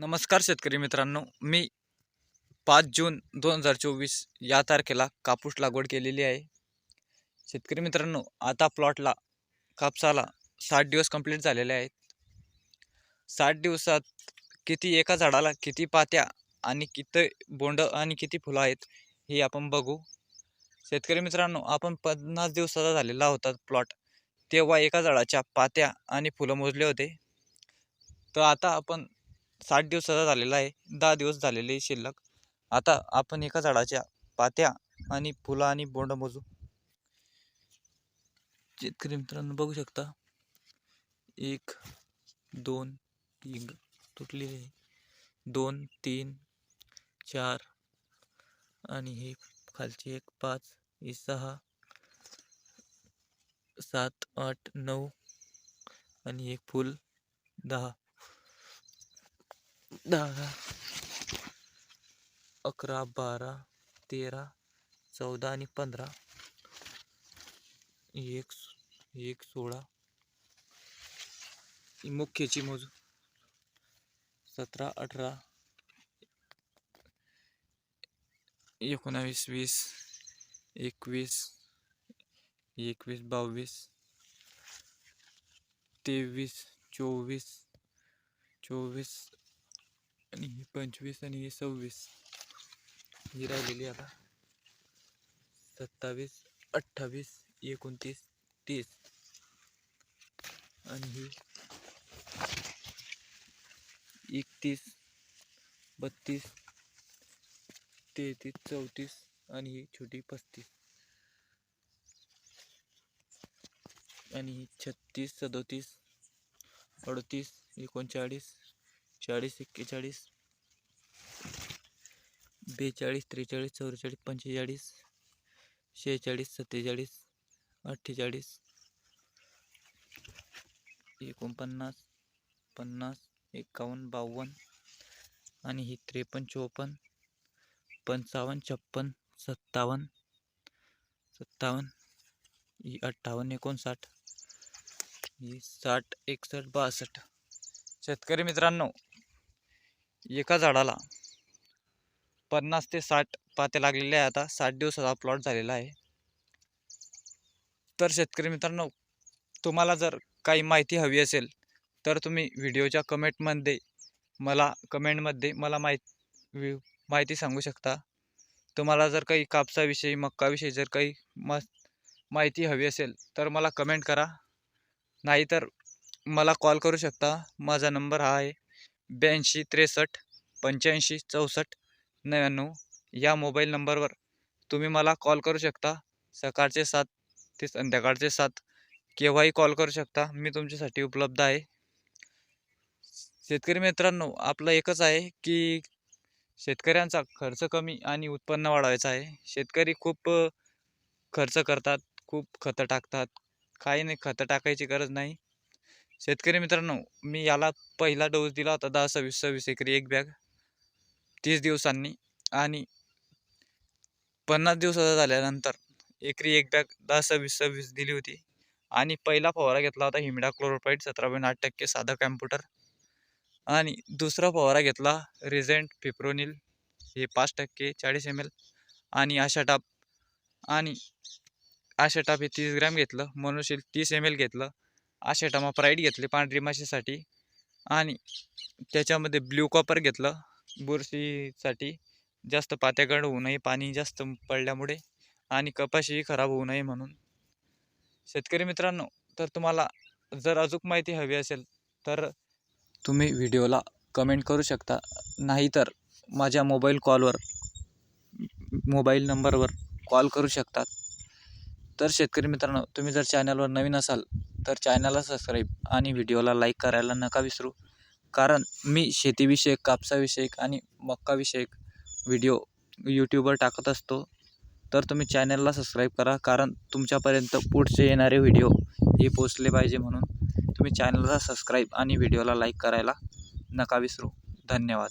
नमस्कार शेतकरी मित्रांनो मी पाच जून दोन हजार चोवीस या तारखेला कापूस लागवड केलेली आहे. शेतकरी मित्रांनो आता प्लॉटला कापसाला साठ दिवस कंप्लीट झालेले आहेत. साठ दिवसात किती एका झाडाला किती पात्या आणि किती बोंड आणि किती फुलं आहेत हे आपण बघू. शेतकरी मित्रांनो आपण पन्नास दिवसाचा झालेला होता प्लॉट. तेव्हा एका झाडाच्या पात्या आणि फुलं मोजले होते. तर आता आपण साठ दिवसाचा झालेला आहे दहा दिवस झालेले आहे शिल्लक. आता आपण एका झाडाच्या पात्या आणि फुलं आणि बोंड मोजू. शेतकरी मित्रांनो बघू शकता. एक दोन तीन तुटलेले आहे. दोन तीन चार आणि हे खालचे एक पाच हे सहा सात आठ नऊ आणि एक फुल दहा. दहा अकरा बारा तेरा चौदा आणि पंधरा. एक एक सोळा. मुख्यची मोजू. सतरा अठरा. एकोणावीस वीस. एकवीस. एकवीस बावीस. तेवीस चोवीस. चोवीस आणि ही पंचवीस आणि ही सव्वीस ही राहिलेली आता सत्तावीस अठ्ठावीस एकोणतीस तीस. आणि ही एकतीस बत्तीस तेहतीस चौतीस आणि ही छोटी पस्तीस. आणि ही छत्तीस सदोतीस अडतीस एकोणचाळीस चाळीस एक्केचाळीस बेचाळीस त्रेचाळीस चौवेचाळीस पंचेचाळीस शेहेचाळीस सत्तेचाळीस अठ्ठेचाळीस एकोणपन्नास पन्नास एकावन्न बावन्न आणि ही त्रेपन्न चोपन्न पंचावन्न छप्पन्न सत्तावन्न सत्तावन्न ही अठ्ठावन्न एकोणसाठ ही साठ एकसष्ट बासष्ट. शेतकरी मित्रांनो एका झाडाला पन्नास ते साठ पाते लागलेले आहे आता साठ दिवसाचा प्लॉट झालेला आहे. तर शेतकरी मित्रांनो तुम्हाला जर काही माहिती हवी असेल तर तुम्ही व्हिडिओच्या कमेंटमध्ये मला कमेंटमध्ये मला माहीत माहिती सांगू शकता. तुम्हाला जर काही कापसाविषयी मक्काविषयी जर काही म माहिती हवी असेल तर मला कमेंट करा. नाहीतर मला कॉल करू शकता. माझा नंबर हा आहे ब्याऐंशी त्रेसष्ट पंच्याऐंशी चौसष्ट नव्याण्णव या मोबाईल नंबरवर तुम्ही मला कॉल करू शकता. सकाळचे सात ते संध्याकाळचे सात केव्हाही कॉल करू शकता. मी तुमच्यासाठी उपलब्ध आहे. शेतकरी मित्रांनो आपलं एकच आहे की शेतकऱ्यांचा खर्च कमी आणि उत्पन्न वाढवायचं आहे. शेतकरी खूप खर्च करतात खूप खतं टाकतात. काही नाही खतं टाकायची गरज नाही. शेतकरी मित्रांनो मी याला पहिला डोस दिला होता दहा सव्वीस सव्वीस एकरी एक बॅग. तीस दिवसांनी आणि पन्नास दिवसाचा झाल्यानंतर एकरी एक बॅग दहा सव्वीस सव्वीस दिली होती. आणि पहिला फवारा घेतला होता हिमडा क्लोरोपाईड सतरा पॉईंट आठ टक्के साधा कॅम्प्युटर. आणि दुसरा फवारा घेतला रिझेंट फिप्रोनिल हे पाच टक्के चाळीस एम एल आणि आशाटाप आणि आशाटाप हे तीस ग्रॅम घेतलं मनुशील तीस एम एल घेतलं. आशेटामा प्राईड घेतले पांढरी माशीसाठी. आणि त्याच्यामध्ये ब्ल्यू कॉपर घेतलं. बुरशीसाठी जास्त पात्याकडं होऊ नये पाणी जास्त पडल्यामुळे. आणि कपाशीही खराब होऊ नये म्हणून. शेतकरी मित्रांनो तर तुम्हाला जर अजून माहिती हवी असेल तर तुम्ही व्हिडिओला कमेंट करू शकता. नाहीतर माझ्या मोबाईल कॉलवर मोबाईल नंबरवर कॉल करू शकतात. तर शेतकरी मित्रांनो तुम्ही जर चॅनलवर नवीन असाल तर चॅनलला सबस्क्राईब आणि व्हिडिओला लाईक करायला नका विसरू. कारण मी शेतीविषयक कापसाविषयक आणि मक्काविषयक व्हिडिओ यूट्यूबवर टाकत असतो. तर तुम्ही चॅनलला सबस्क्राईब करा कारण तुमच्यापर्यंत पुढचे येणारे व्हिडिओ हे पोचले पाहिजे म्हणून तुम्ही चॅनलला सबस्क्राईब आणि व्हिडिओला लाईक करायला नका विसरू. धन्यवाद.